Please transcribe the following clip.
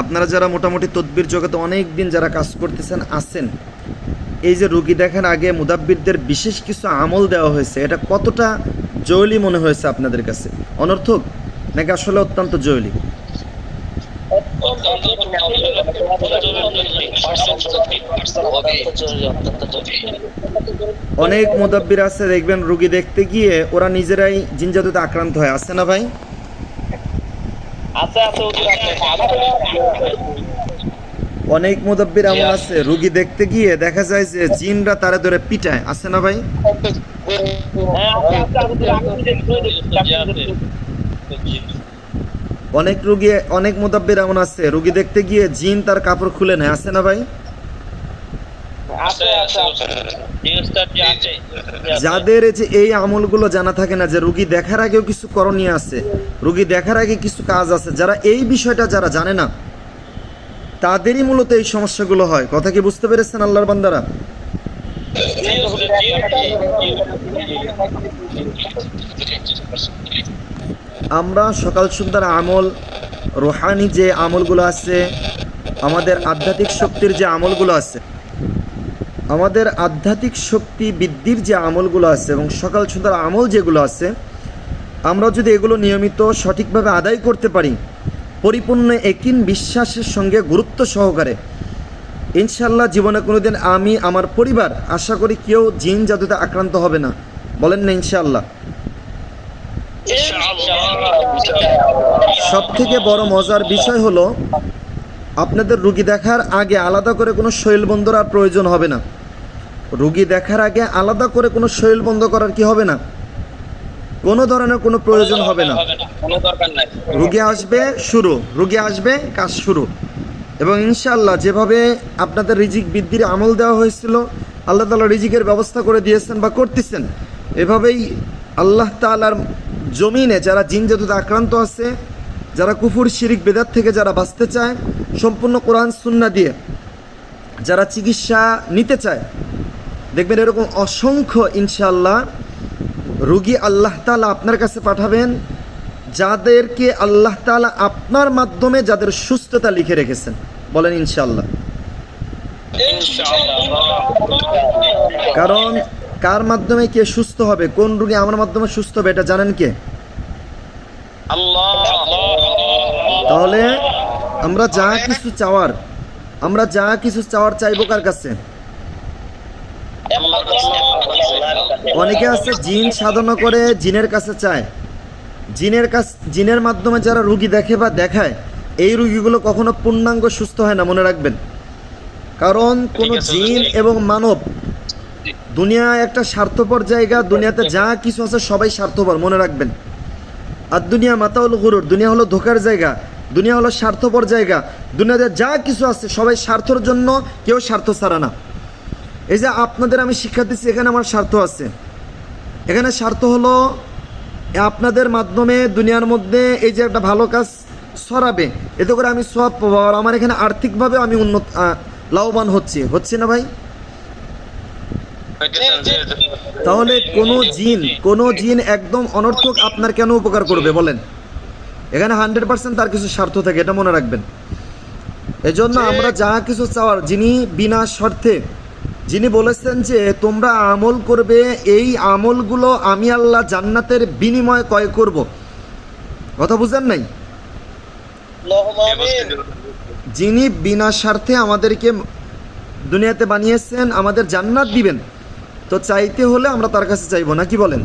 আপনারা যারা মোটামুটি তদবির জগতে অনেক দিন যারা কাজ করতেছেন, আছেন, এই যে রুগী দেখার আগে মুদাব্বিরদের বিশেষ কিছু আমল দেওয়া হয়েছে। এটা কতটা জরুরি মনে হয়েছে আপনাদের কাছে? অনর্থক? নাকি আসলে অত্যন্ত জরুরি অনেক মুদাব্বির আছে, দেখবেন রুগী দেখতে গিয়ে ওরা নিজেরাই জিনজাদুতে আক্রান্ত হয়। আছে না ভাই আছে আছে হুজুর আছে অনেক মুদাব্বির এমন আছে রুগী দেখতে গিয়ে দেখা যায় যে জিনরা তারা ধরে পিটায়। আছে না ভাই? হ্যাঁ অনেক রুগী অনেক মুদাব্বির এমন আছে রুগী দেখতে গিয়ে জিন তার কাপড় খুলে নেয়। আছে না ভাই? যাদের এই যে এই আমলগুলো জানা থাকে না যে রুগী দেখার আগেও কিছু করণীয় আছে রুগী দেখার আগে কিছু কাজ আছে যারা এই বিষয়টা যারা জানে না তাদেরই মূলত এই সমস্যাগুলো হয়। কথা কি বুঝতে পেরেছেন আল্লাহর বান্দারা? আমরা সকাল সন্ধ্যার আমল রোহানি যে আমলগুলো আছে আমাদের আধ্যাত্মিক শক্তির যে আমলগুলো আছে আমাদের আধ্যাত্মিক শক্তি বৃদ্ধির যে আমলগুলো আছে এবং সকাল সন্ধ্যার আমল যেগুলো আছে আমরা যদি এগুলো নিয়মিত সঠিকভাবে আদায় করতে পারি পরিপূর্ণ একিন বিশ্বাসের সঙ্গে গুরুত্ব সহকারে ইনশাল্লাহ জীবনে কোনোদিন আমি আমার পরিবার আশা করি কেউ জিন জাদুতে আক্রান্ত হবে না। বলেন না ইনশাল্লাহ সব থেকে বড় মজার বিষয় হলো আপনাদের রুগী দেখার আগে আলাদা করে কোনো শৈল বন্ধর আর প্রয়োজন হবে না। রুগী দেখার আগে আলাদা করে কোনো শৈল বন্ধ করার কি হবে না? কোনো ধরনের কোনো প্রয়োজন হবে না। কোনো দরকার নাই। রুগী আসবে শুরু। রুগী আসবে কাজ শুরু। এবং ইনশাআল্লাহ যেভাবে আপনাদের রিজিক বৃদ্ধির আমল দেওয়া হয়েছিল আল্লাহ তালা রিজিকের ব্যবস্থা করে দিয়েছেন বা করতেছেন এভাবেই আল্লাহ তালার জমিনে যারা জিন জাদুতে আক্রান্ত আছে যারা কুফুর, শিরিক বেদার থেকে যারা বাঁচতে চায়, সম্পূর্ণ কোরআন সুন্না দিয়ে যারা চিকিৎসা নিতে চায়, দেখবেন এরকম অসংখ্য, ইনশাআল্লাহ, রুগী আল্লাহ তালা আপনার কাছে পাঠাবেন, যাদেরকে আল্লাহ তালা আপনার মাধ্যমে যাদের সুস্থতা লিখে রেখেছেন। বলেন ইনশাআল্লাহ। কারণ কার মাধ্যমে কে সুস্থ হবে? কোন রুগী আমার মাধ্যমে সুস্থ হবে? এটা জানেন কে? তাহলে আমরা যা কিছু চাওয়ার আমরা যা কিছু চাওয়ার চাইব কার কাছে? অনেকে আছে জিন সাধনা করে জিনের কাছে চায়। জিনের কাছ জিনের মাধ্যমে যারা রুগী দেখে বা দেখায় এই রুগীগুলো কখনো পূর্ণাঙ্গ সুস্থ হয় না মনে রাখবেন। কারণ কোনো জিন এবং মানব দুনিয়া একটা স্বার্থপর জায়গা দুনিয়াতে যা কিছু আছে সবাই স্বার্থপর মনে রাখবেন। আর দুনিয়া মাতাউল গুরুর, দুনিয়া হলো ধোকার জায়গা, দুনিয়া হলো স্বার্থপর জায়গা। দুনিয়াতে যা কিছু আছে, সবাই স্বার্থর জন্য কেউ স্বার্থ ছাড়া না। এই যে আপনাদের আমি শিক্ষা দিচ্ছি, এখানে আমার স্বার্থ আছে। এখানে স্বার্থ হলো আপনাদের মাধ্যমে দুনিয়ার মধ্যে এই যে একটা ভালো কাজ ছড়াবে। এতে করে আমি সব আমার এখানে আর্থিকভাবে আমি উন্নত লাভবান হচ্ছি। হচ্ছে না ভাই? তাহলে কোনো জিন কোনো জিন একদম অনর্থক আপনার কেন উপকার করবে বলেন? এখানে হান্ড্রেড পার্সেন্ট তার কিছু স্বার্থ থাকে এটা মনে রাখবেন। এজন্য আমরা যা কিছু চাওয়ার যিনি বিনা স্বার্থে যিনি বলেছেন যে তোমরা আমল করবে এই আমলগুলো আমি আল্লাহ জান্নাতের বিনিময় ক্রয় করব। কথা বুঝেন নাই? যিনি বিনা স্বার্থে আমাদেরকে দুনিয়াতে বানিয়েছেন আমাদের জান্নাত দিবেন। তো চাইতে হলে আমরা তার কাছে চাইব না কি বলেন?